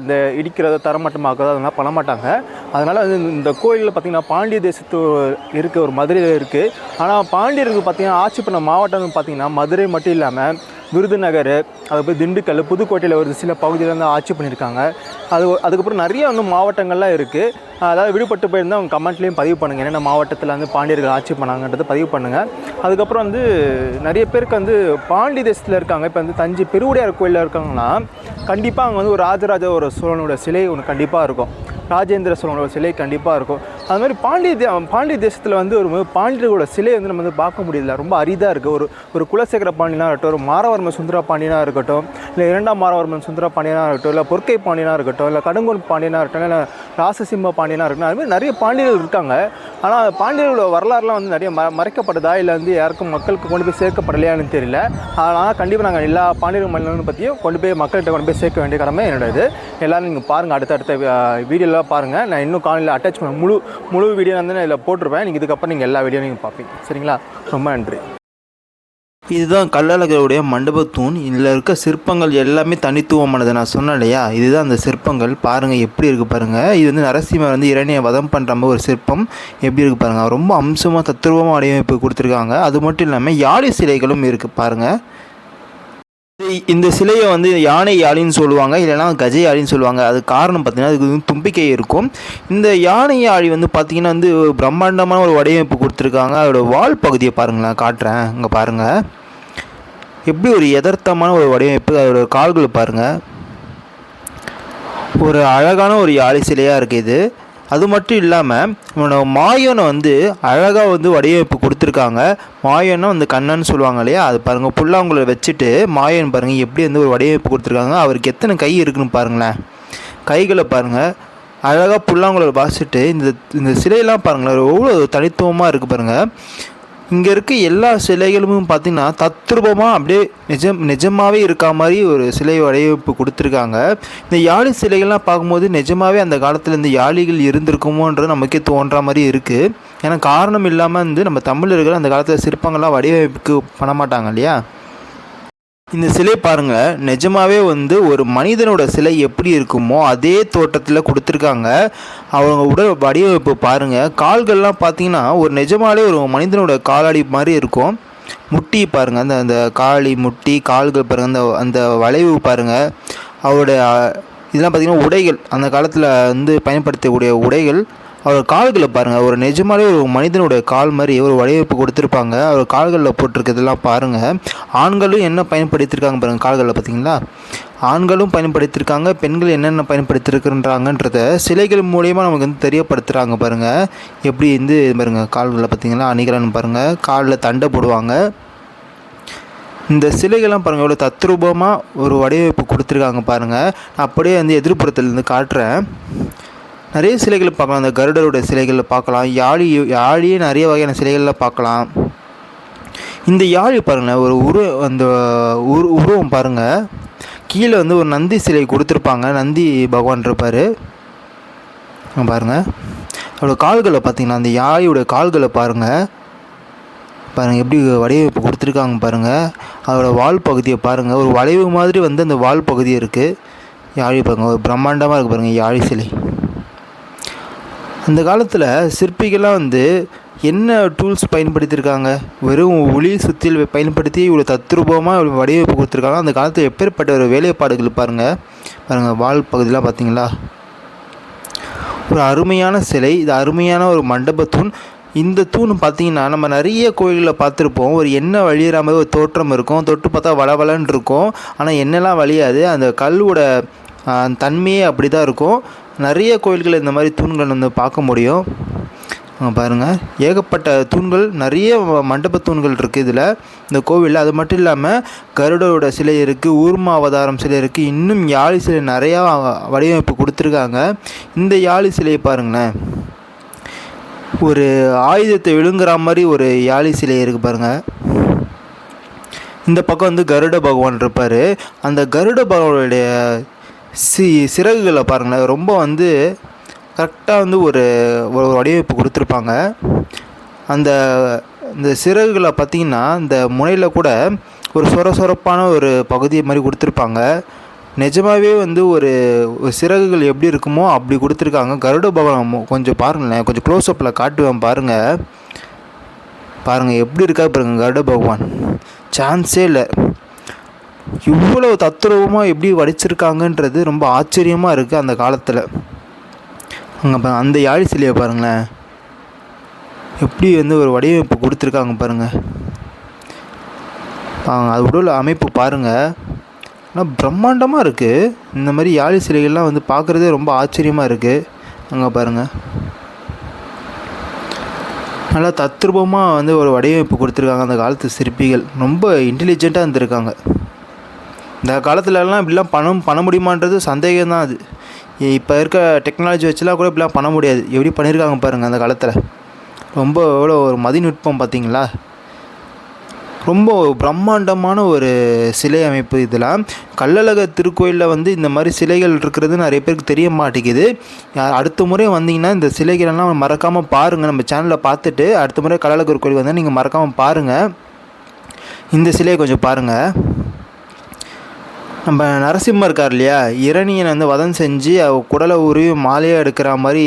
S2: இந்த இடிக்கிறத தரமட்டமாக்குறதோ அதெல்லாம் பண்ண மாட்டாங்க. அதனால் வந்து இந்த கோயிலில் பார்த்திங்கன்னா பாண்டிய தேசத்து இருக்க ஒரு மதுரையில் இருக்குது ஆனால் பாண்டியர்கள் பார்த்திங்கன்னா ஆட்சி பண்ண மாவட்டம்னு பார்த்திங்கன்னா மதுரை மட்டும் இல்லாமல் விருதுநகர் அதுக்கப்புறம் திண்டுக்கல் புதுக்கோட்டையில் ஒரு சில பகுதியில் வந்து ஆட்சி பண்ணியிருக்காங்க. அது அதுக்கப்புறம் நிறைய வந்து மாவட்டங்கள்லாம் இருக்குது அதாவது விடுபட்டு போயிருந்தால் அவங்க கமெண்ட்லேயும் பதிவு பண்ணுங்கள் என்னென்ன மாவட்டத்தில் வந்து பாண்டியர்கள் ஆட்சி பண்ணாங்கன்றதை பதிவு பண்ணுங்கள் அதுக்கப்புறம் வந்து நிறைய பேருக்கு வந்து பாண்டி தேசத்தில் இருக்காங்க. இப்போ வந்து தஞ்சை பெருவுடையார் கோயிலில் இருக்காங்கன்னா கண்டிப்பாக அங்கே வந்து ஒரு ராஜராஜ ஒரு சோழனோட சிலை ஒன்று கண்டிப்பாக இருக்கும். ராஜேந்திர சோழனோட சிலை கண்டிப்பாக இருக்கும். அது மாதிரி பாண்டிய தே பாண்டிய தேசத்தில் வந்து ஒரு பாண்டியர்களோட சிலை வந்து நம்ம வந்து பார்க்க முடியல. ரொம்ப அரிதாக இருக்குது ஒரு ஒரு குலசேகர பாண்டியனாக இருக்கட்டும் ஒரு மாரவர்ம சுந்தர பாண்டியனாக இருக்கட்டும் இல்லை இரண்டாம் மாரவர்மன் சுந்தர பாண்டியனாக இருக்கட்டும் இல்லை பொற்கை பாண்டியனாக இருக்கட்டும் இல்லை கடுங்கோன் பாண்டியனாக இருக்கட்டும் இல்லை ராசசிம்ம பாண்டியனாக இருக்கட்டும் அது மாதிரி நிறைய பாண்டியர்கள் இருக்காங்க. ஆனால் பாண்டியர்களோட வரலாறுலாம் வந்து நிறைய ம மறைக்கப்படுதா இல்லை வந்து யாருக்கும் மக்களுக்கு கொண்டு போய் சேர்க்கப்படலையான்னு தெரியல. ஆனால் கண்டிப்பாக நாங்கள் எல்லா பாண்டியர்கள் மன்னர்களும் பற்றியும் கொண்டு போய் மக்கள்கிட்ட கொண்டு போய் சேர்க்க வேண்டிய கடமை என்னோடது. இது எல்லாரும் நீங்கள் பாருங்கள் அடுத்தடுத்த வீடியோலாம் பாருங்கள் நான் இன்னும் காலையில் அட்டாச் பண்ண முழு முழு வீடியோ வந்து நான் இதில் போட்டிருப்பேன். நீங்கள் இதுக்கப்புறம் நீங்கள் எல்லா வீடியோ நீங்கள் பார்ப்பீங்க. சரிங்களா? ரொம்ப நன்றி.
S1: இதுதான் கள்ளழகருடைய மண்டபத்தூண் இதில் இருக்க சிற்பங்கள் எல்லாமே தனித்துவமானது. நான் சொன்னேன் இல்லையா? இதுதான் அந்த சிற்பங்கள். பாருங்கள் எப்படி இருக்குது பாருங்கள் இது வந்து நரசிம்மர் வந்து இரணியை வதம் பண்ணுற மாதிரி ஒரு சிற்பம். எப்படி இருக்குது பாருங்கள் ரொம்ப அம்சமாக தத்துருவமாக வடிவமைப்பு கொடுத்துருக்காங்க. அது மட்டும் இல்லாமல் யாழி சிலைகளும் இருக்குது பாருங்கள் இந்த சிலையை வந்து யானை யாழின்னு சொல்லுவாங்க இல்லைன்னா கஜ யாழின்னு சொல்லுவாங்க. அது காரணம் பார்த்தீங்கன்னா அதுக்கு வந்து தும்பிக்கை இருக்கும். இந்த யானை யாழி வந்து பார்த்தீங்கன்னா வந்து பிரம்மாண்டமான ஒரு வடிவமைப்பு கொடுத்துருக்காங்க. அதோட வால் பகுதியை பாருங்களேன் காட்டுறேன். இங்கே பாருங்கள் எப்படி ஒரு யதார்த்தமான ஒரு வடிவமைப்பு அதோட கால்களை பாருங்கள் ஒரு அழகான ஒரு யாழி சிலையாக இருக்குது இது. அது மட்டும் இல்லாமல் மாயோனை மாயனை வந்து அழகாக வந்து வடிவமைப்பு கொடுத்துருக்காங்க. மாயோனை வந்து கண்ணன்னு சொல்லுவாங்க இல்லையா? அது பாருங்கள் புல்லாங்குழலை வச்சுட்டு மாயன் பாருங்கள் எப்படி வந்து ஒரு வடிவமைப்பு கொடுத்துருக்காங்க அவருக்கு எத்தனை கை இருக்குன்னு பாருங்களேன். கைகளை பாருங்கள் அழகாக புல்லாங்குழலை வாசிட்டு இந்த இந்த சிலையெல்லாம் பாருங்களேன் எவ்வளோ தனித்துவமாக இருக்குது பாருங்கள் இங்கே இருக்க எல்லா சிலைகளும் பார்த்தீங்கன்னா தத்ரூபமாக அப்படியே நிஜம் நிஜமாகவே இருக்கா மாதிரி ஒரு சிலை வடிவமைப்பு கொடுத்துருக்காங்க. இந்த யாழி சிலைகள்லாம் பார்க்கும்போது நிஜமாகவே அந்த காலத்தில் இந்த யாழிகள் இருந்திருக்குமோன்றது நமக்கே தோன்ற மாதிரி இருக்குது ஏன்னா காரணம் இல்லாமல் வந்து நம்ம தமிழர்கள் அந்த காலத்தில் சிற்பங்கள்லாம் வடிவமைப்புக்கு பண்ண மாட்டாங்க இல்லையா? இந்த சிலை பாருங்க நிஜமாவே வந்து ஒரு மனிதனோட சிலை எப்படி இருக்குமோ அதே தோட்டத்தில் கொடுத்துருக்காங்க. அவங்க உடல் வடிவமைப்பு பாருங்க. கால்கள்லாம் பார்த்தீங்கன்னா ஒரு நிஜமாலே ஒரு மனிதனோட காலடி மாதிரி இருக்கும். முட்டி பாருங்க அந்த அந்த காலி முட்டி கால்கள் பாருங்க அந்த அந்த வளைவு பாருங்க. அவருடைய இதெல்லாம் பார்த்தீங்கன்னா உடைகள். அந்த காலத்தில் வந்து பயன்படுத்தக்கூடிய உடைகள். அவர் கால்களை பாருங்கள் ஒரு நிஜமாலே ஒரு மனிதனுடைய கால் மாதிரி ஒரு வடிவமைப்பு கொடுத்துருப்பாங்க. அவர் கால்களில் போட்டிருக்கிறதெல்லாம் பாருங்கள் ஆண்களும் என்ன பயன்படுத்தியிருக்காங்க பாருங்கள் கால்களில் பார்த்தீங்களா? ஆண்களும் பயன்படுத்தியிருக்காங்க பெண்கள் என்னென்ன பயன்படுத்தியிருக்குன்றாங்கன்றத சிலைகள் மூலியமாக நமக்கு வந்து தெரியப்படுத்துகிறாங்க பாருங்கள் எப்படி வந்து பாருங்கள் கால்களில் பார்த்தீங்கன்னா அணிகலன் பாருங்கள் காலில் தண்டை போடுவாங்க. இந்த சிலைகள்லாம் பாருங்கள் எவ்வளோ தத்ரூபமாக ஒரு வடிவமைப்பு கொடுத்துருக்காங்க பாருங்கள் நான் அப்படியே வந்து எதிர்ப்புறத்துலேருந்து காட்டுறேன். நிறைய சிலைகள் பார்க்கலாம். அந்த கருடருடைய சிலைகளில் பார்க்கலாம். யாழி யாழியே நிறைய வகையான சிலைகளில் பார்க்கலாம். இந்த யாழி பாருங்களேன் ஒரு உரு அந்த உரு உருவம் பாருங்கள் கீழே வந்து ஒரு நந்தி சிலை கொடுத்துருப்பாங்க. நந்தி பகவான் இருப்பார். பாருங்கள் அவரோட கால்களை பார்த்தீங்கன்னா அந்த யாழியோட கால்களை பாருங்கள் பாருங்கள் எப்படி வடிவமைப்பு கொடுத்துருக்காங்க பாருங்கள் அதோடய வால் பகுதியை பாருங்கள் ஒரு வளைவு மாதிரி வந்து அந்த வால் பகுதி இருக்குது யாழி பாருங்கள் ஒரு பிரம்மாண்டமாக இருக்குது பாருங்கள் யாழி சிலை. அந்த காலத்தில் சிற்பிகள்லாம் வந்து என்ன டூல்ஸ் பயன்படுத்தியிருக்காங்க? வெறும் ஒளி சுத்தியில் பயன்படுத்தி இவ்வளோ தத்ரூபமாக இவ்வளோ வடிவமைப்பு கொடுத்துருக்காங்க அந்த காலத்தில் எப்பேற்பட்ட ஒரு வேலைப்பாடுகள் பாருங்கள் பாருங்கள் வால் பகுதியெலாம் பார்த்தீங்களா ஒரு அருமையான சிலை இது அருமையான ஒரு மண்டபத்தூண் இந்த தூண் பார்த்தீங்கன்னா நம்ம நிறைய கோயிலில் பார்த்துருப்போம். ஒரு எண்ணெய் வழியிற மாதிரி ஒரு தோற்றம் இருக்கும். தொட்டு பார்த்தா வளவலன்னு இருக்கும். ஆனால் எண்ணெய்லாம் வழியாது. அந்த கல்லோட தன்மையே அப்படி தான் இருக்கும். நிறைய கோயில்கள் இந்த மாதிரி தூண்கள் வந்து பார்க்க முடியும். பாருங்கள் ஏகப்பட்ட தூண்கள் நிறைய மண்டப தூண்கள் இருக்குது இதில். இந்த கோவிலில் அது மட்டும் இல்லாமல் கருடோட சிலை இருக்குது ஊர்மா அவதாரம் சிலை இருக்குது இன்னும் யாழி சிலை நிறையா வடிவமைப்பு கொடுத்துருக்காங்க. இந்த யாழி சிலையை பாருங்களேன். ஒரு ஆயுதத்தை விழுங்குற மாதிரி ஒரு யாழி சிலை இருக்குது பாருங்கள் இந்த பக்கம் வந்து கருட பகவான் இருப்பார். அந்த கருட பகவானுடைய சி சிறகுகளை பாருங்களேன் ரொம்ப வந்து கரெக்டாக வந்து ஒரு ஒரு வடிவமைப்பு கொடுத்துருப்பாங்க. அந்த இந்த சிறகுகளை பார்த்தீங்கன்னா இந்த முனையில் கூட ஒரு சொர சொரப்பான ஒரு பகுதியை மாதிரி கொடுத்துருப்பாங்க. நிஜமாகவே வந்து ஒரு சிறகுகள் எப்படி இருக்குமோ அப்படி கொடுத்துருக்காங்க. கருட பகவான் கொஞ்சம் பாருங்களேன். கொஞ்சம் க்ளோஸ்அப்பில் காட்டுவேன் பாருங்கள் பாருங்கள் எப்படி இருக்கா பாருங்க கருட பகவான். சான்ஸே இல்லை. இவ்வளோ தத்ரூபமாக எப்படி வடிச்சிருக்காங்கன்றது ரொம்ப ஆச்சரியமாக இருக்குது அந்த காலத்தில். அங்கே அந்த யாழி சிலையை பாருங்களேன். எப்படி வந்து ஒரு வடிவமைப்பு கொடுத்துருக்காங்க பாருங்கள் அது உடல் அமைப்பு பாருங்கள் ஆனால் பிரம்மாண்டமாக இருக்குது இந்த மாதிரி யாழி சிலைகள்லாம் வந்து பார்க்குறதே ரொம்ப ஆச்சரியமாக இருக்குது அங்கே பாருங்கள் நல்லா தத்ரூபமாக வந்து ஒரு வடிவமைப்பு கொடுத்துருக்காங்க அந்த காலத்து சிற்பிகள். ரொம்ப இன்டெலிஜென்ட்டாக இருந்திருக்காங்க. இந்த காலத்துலலாம் இப்படிலாம் பணம் பண்ண முடியுமான்றது சந்தேகம் தான் அது இப்போ இருக்க டெக்னாலஜி வச்சுலாம் கூட இப்படிலாம் பண்ண முடியாது. எப்படி பண்ணியிருக்காங்க பாருங்கள் அந்த காலத்தில். ரொம்ப எவ்வளோ ஒரு மதிநுட்பம் பார்த்தீங்களா? ரொம்ப பிரம்மாண்டமான ஒரு சிலை அமைப்பு இதெல்லாம். கள்ளழக திருக்கோயிலில் வந்து இந்த மாதிரி சிலைகள் இருக்கிறது நிறைய பேருக்கு தெரிய மாட்டேங்குது. அடுத்த முறை வந்தீங்கன்னா இந்த சிலைகளெல்லாம் மறக்காமல் பாருங்கள் நம்ம சேனலில் பார்த்துட்டு அடுத்த முறை கள்ளழகர் கோயில் வந்தால் நீங்கள் மறக்காமல் பாருங்கள் இந்த சிலையை கொஞ்சம் பாருங்கள் நம்ம நரசிம்மர் இருக்கார் இல்லையா? இரணியன் வந்து வதம் செஞ்சு அவ குடலை உருவி மாலையாக எடுக்கிற மாதிரி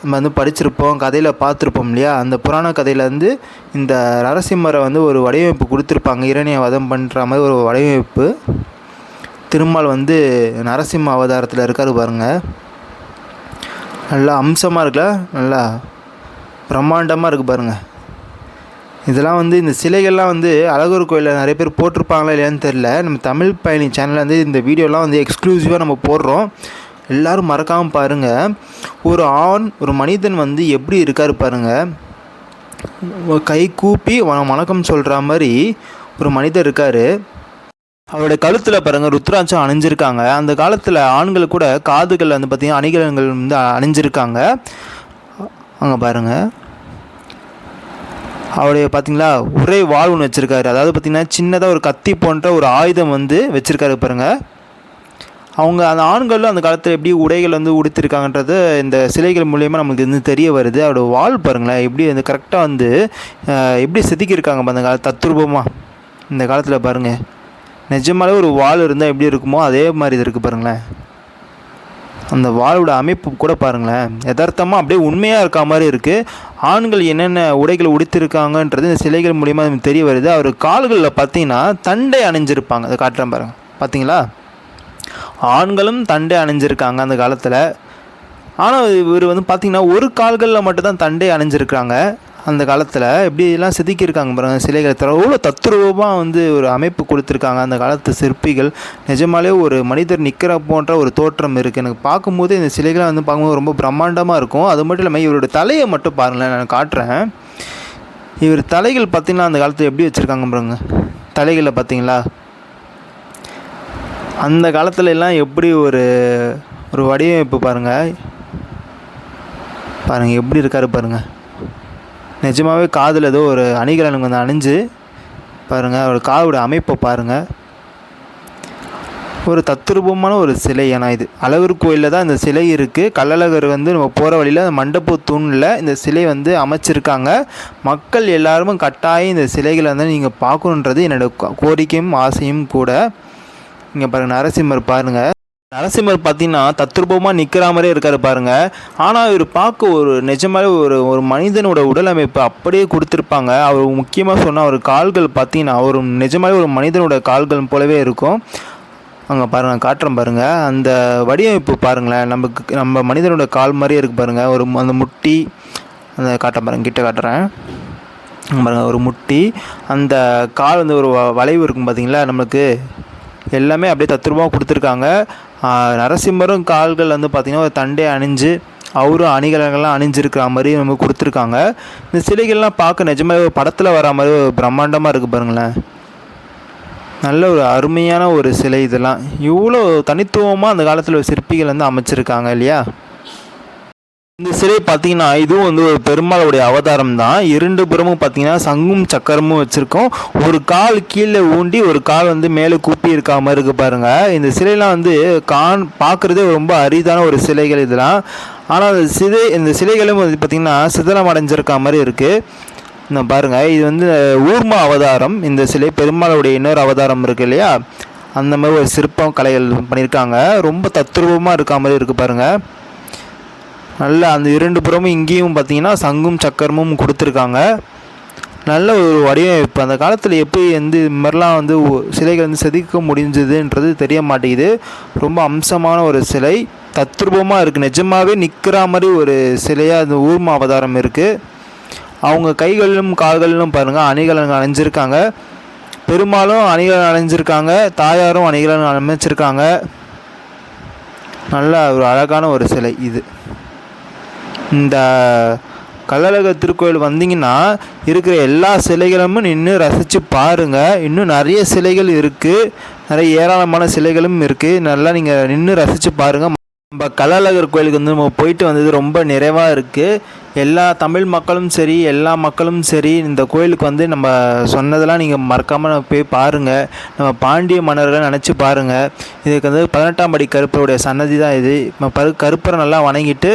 S1: நம்ம வந்து படிச்சிருப்போம் கதையில் பார்த்துருப்போம் இல்லையா? அந்த புராண கதையில் வந்து இந்த நரசிம்மரை வந்து ஒரு வடிவமைப்பு கொடுத்துருப்பாங்க. இரணியை வதம் பண்ணுற மாதிரி ஒரு வடிவமைப்பு. திருமால் வந்து நரசிம்ம அவதாரத்தில் இருக்கார் பாருங்கள் நல்லா அம்சமாக இருக்குல்ல? நல்லா பிரம்மாண்டமாக இருக்குது பாருங்கள் இதெல்லாம் வந்து இந்த சிலைகள்லாம் வந்து அழகர் கோயிலில் நிறைய பேர் போட்டிருப்பாங்களா இல்லையான்னு தெரில நம்ம தமிழ் பயணி சேனலில் வந்து இந்த வீடியோலாம் வந்து எக்ஸ்க்ளூசிவாக நம்ம போடுறோம். எல்லாரும் மறக்காமல் பாருங்கள் ஒரு ஆண் ஒரு மனிதன் வந்து எப்படி இருக்கார் பாருங்கள் கை கூப்பி வணக்கம் சொல்கிற மாதிரி ஒரு மனிதர் இருக்கார். அவருடைய கழுத்தில் பாருங்கள் ருத்ராட்சம் அணிஞ்சிருக்காங்க. அந்த காலத்தில் ஆண்கள் கூட காதுகள் வந்து பார்த்திங்கன்னா அணிகலன்கள் வந்து அணிஞ்சிருக்காங்க. அங்கே பாருங்கள் அவருடைய பார்த்தீங்களா ஒரே வாள் ஒன்று வச்சுருக்காரு. அதாவது பார்த்தீங்கன்னா சின்னதாக ஒரு கத்தி போன்ற ஒரு ஆயுதம் வந்து வச்சுருக்காரு பாருங்கள் அவங்க அந்த ஆண்களும் அந்த காலத்தில் எப்படி உடைகள் வந்து உடுத்திருக்காங்கன்றது இந்த சிலைகள் மூலயமா நமக்கு வந்து தெரிய வருது. அவரோட வால் பாருங்களேன் எப்படி வந்து கரெக்டாக வந்து எப்படி செதுக்கியிருக்காங்க அந்த கால தத்ரூபமாக இந்த காலத்தில் பாருங்கள் நிஜமாலே ஒரு வால் இருந்தால் எப்படி இருக்குமோ அதே மாதிரி இது இருக்குது பாருங்களேன். அந்த வாளோட அமைப்பு கூட பாருங்களேன். யதார்த்தமாக அப்படியே உண்மையாக இருக்க மாதிரி இருக்குது ஆண்கள் என்னென்ன உடைகள் உடுத்திருக்காங்கன்றது இந்த சிலைகள் மூலிமா நமக்கு தெரிய வருது. அவர் கால்களில் பார்த்தீங்கன்னா தண்டை அணிஞ்சிருப்பாங்க. அதை காட்டுறேன் பாருங்க. பார்த்தீங்களா? ஆண்களும் தண்டை அணிஞ்சிருக்காங்க அந்த காலத்தில். ஆனால் இவர் வந்து பார்த்திங்கன்னா ஒரு கால்களில் மட்டும்தான் தண்டை அணிஞ்சிருக்காங்க அந்த காலத்தில் எப்படிலாம் செதுக்கியிருக்காங்க பாருங்கள் சிலைகளை எவ்வளோ தத்ரூபமாக வந்து ஒரு அமைப்பு கொடுத்துருக்காங்க அந்த காலத்து சிற்பிகள். நிஜமாலே ஒரு மனிதர் நிற்கிற போன்ற ஒரு தோற்றம் இருக்குது எனக்கு பார்க்கும்போது இந்த சிலைகளை வந்து பார்க்கும்போது ரொம்ப பிரம்மாண்டமாக இருக்கும். அது மட்டும் இல்லாமல் இவரோட தலையை மட்டும் பாருங்களேன் நான் காட்டுறேன். இவர் தலைகள் பார்த்திங்கன்னா அந்த காலத்தில் எப்படி வச்சுருக்காங்க பாருங்க. தலைகளை பார்த்தீங்களா அந்த காலத்துல எல்லாம் எப்படி ஒரு ஒரு வடிவமைப்பு பாருங்கள் பாருங்கள் எப்படி இருக்காரு பாருங்கள் நிஜமாகவே காதில் ஏதோ ஒரு அணிகலன் வந்து அணிஞ்சு பாருங்கள் அவர் காதோட அமைப்பை பாருங்கள் ஒரு தத்ரூபமான ஒரு சிலை ஏன்னா இது. அழகர் கோயிலில் தான் இந்த சிலை இருக்குது கள்ளழகர் வந்து நம்ம போகிற வழியில் அந்த மண்டப தூணில் இந்த சிலை வந்து அமைச்சிருக்காங்க. மக்கள் எல்லாருமே கட்டாயம் இந்த சிலைகளை வந்து நீங்கள் பார்க்கணுன்றது என்னோட கோரிக்கையும் ஆசையும் கூட. இங்கே பாருங்கள் நரசிம்மர் பாருங்கள் நரசிம்மர் பார்த்தீங்கன்னா தத்ரூபமாக நிற்கிற மாதிரியே இருக்காரு பாருங்க. ஆனால் இவர் பார்க்க ஒரு நிஜமாவே ஒரு ஒரு மனிதனோட உடல் அமைப்பு அப்படியே கொடுத்துருப்பாங்க. அவர் முக்கியமாக சொன்னால் அவர் கால்கள் பார்த்தீங்கன்னா ஒரு நிஜமாவே ஒரு மனிதனோட கால்கள் போலவே இருக்கும். அங்கே பாருங்கள் காட்டுறேன் பாருங்கள் அந்த வடிவமைப்பு பாருங்களேன். நமக்கு நம்ம மனிதனோட கால் மாதிரியே இருக்குது பாருங்கள் ஒரு அந்த முட்டி அந்த காட்டுறேன் பாருங்க கிட்ட காட்டுறேன். பாருங்கள் ஒரு முட்டி. அந்த கால் வந்து ஒரு வ- வளைவு இருக்கும் பார்த்தீங்களா நம்மளுக்கு எல்லாமே அப்படியே தத்ரூபமாக கொடுத்துருக்காங்க. நரசிம்மரும் கால்கள் வந்து பார்த்திங்கன்னா ஒரு தண்டை அணிஞ்சு அவரும் அணிகலங்கள்லாம் அணிஞ்சிருக்கிற மாதிரி நமக்கு கொடுத்துருக்காங்க. இந்த சிலைகள்லாம் பார்க்க நிஜமாக படத்தில் வர மாதிரி ஒரு பிரம்மாண்டமாக இருக்குது பாருங்களேன். நல்ல ஒரு அருமையான ஒரு சிலை இதெல்லாம். இவ்வளோ தனித்துவமாக அந்த காலத்தில் சிற்பிகள் வந்து அமைச்சிருக்காங்க இல்லையா? இந்த சிலை பார்த்தீங்கன்னா இதுவும் வந்து ஒரு பெருமாளுடைய அவதாரம் தான் இரண்டு புறமும் பார்த்தீங்கன்னா சங்கும் சக்கரமும் வச்சுருக்கோம். ஒரு கால் கீழே ஊண்டி ஒரு கால் வந்து மேலே கூப்பி இருக்கா மாதிரி இருக்கு பாருங்கள் இந்த சிலைலாம் வந்து கான் பார்க்குறதே ரொம்ப அரிதான ஒரு சிலைகள் இதெல்லாம். ஆனால் அந்த சிலை இந்த சிலைகளும் வந்து பார்த்திங்கன்னா சிதலம் அடைஞ்சிருக்க மாதிரி இருக்குது இந்த பாருங்கள் இது வந்து ஊர்மா அவதாரம். இந்த சிலை பெருமாளுடைய இன்னொரு அவதாரம் இருக்கு இல்லையா? அந்த மாதிரி ஒரு சிற்பம் கலைகள் பண்ணியிருக்காங்க. ரொம்ப தத்ரூபமாக இருக்க மாதிரி இருக்குது பாருங்கள் நல்ல அந்த இரண்டு புறமும் இங்கேயும் பார்த்தீங்கன்னா சங்கும் சக்கரமும் கொடுத்துருக்காங்க. நல்ல ஒரு வடிவமைப்பு அந்த காலத்தில் எப்படி வந்து இது மாதிரிலாம் வந்து சிலைகள் வந்து செதுக்க முடிஞ்சதுன்றது தெரிய மாட்டேங்குது. ரொம்ப அம்சமான ஒரு சிலை. தத்ரூபமாக இருக்குது நிஜமாகவே நிற்கிற மாதிரி ஒரு சிலையாக அந்த ஊர்ம அவதாரம் இருக்குது அவங்க கைகளிலும் கால்களிலும் பாருங்கள் அணிகலன் அணிஞ்சிருக்காங்க. பெருமாளும் அணிகலன் அணிஞ்சிருக்காங்க. தாயாரும் அணிகலன் அமைச்சிருக்காங்க நல்ல ஒரு அழகான ஒரு சிலை இது. இந்த கள்ளழக திருக்கோயில் வந்தீங்கன்னா இருக்கிற எல்லா சிலைகளும் நின்று ரசித்து பாருங்கள் இன்னும் நிறைய சிலைகள் இருக்குது நிறைய ஏராளமான சிலைகளும் இருக்குது நல்லா நீங்கள் நின்று ரசித்து பாருங்கள் நம்ம கள்ளழகர் கோயிலுக்கு வந்து நம்ம போயிட்டு வந்தது ரொம்ப நிறைவாக இருக்குது எல்லா தமிழ் மக்களும் சரி எல்லா மக்களும் சரி இந்த கோயிலுக்கு வந்து நம்ம சொன்னதெல்லாம் நீங்கள் மறக்காமல் போய் பாருங்கள் நம்ம பாண்டிய மன்னர்களை நினச்சி பாருங்கள் இதுக்கு வந்து பதினெட்டாம் படி கருப்பருடைய சன்னதி தான் இது. நம்ம பரு கருப்பரை நல்லா வணங்கிட்டு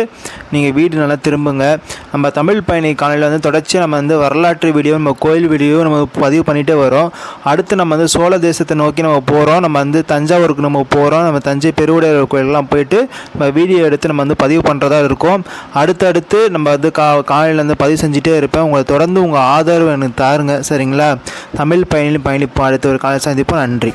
S1: நீங்கள் வீடு நல்லா திரும்புங்க. நம்ம தமிழ் பயணி காலையில் வந்து தொடர்ச்சியாக நம்ம வந்து வரலாற்று வீடியோ நம்ம கோயில் வீடியோ நம்ம பதிவு பண்ணிகிட்டே வரோம். அடுத்து நம்ம வந்து சோழ தேசத்தை நோக்கி நம்ம போகிறோம் நம்ம வந்து தஞ்சாவூருக்கு நம்ம போகிறோம் நம்ம தஞ்சை பெருவுடையார் கோயிலெலாம் போயிட்டு நம்ம வீடியோ எடுத்து நம்ம வந்து பதிவு பண்ணுறதா இருக்கோம். அடுத்தடுத்து நம்ம வந்து கா காலையிலேருந்து பதிவு செஞ்சுட்டே இருப்பேன். உங்களை தொடர்ந்து உங்கள் ஆதரவு எனக்கு தாருங்க. சரிங்களா? தமிழ் பயணி பயணிப்போம் அடுத்த ஒரு காலை சந்திப்போம். நன்றி.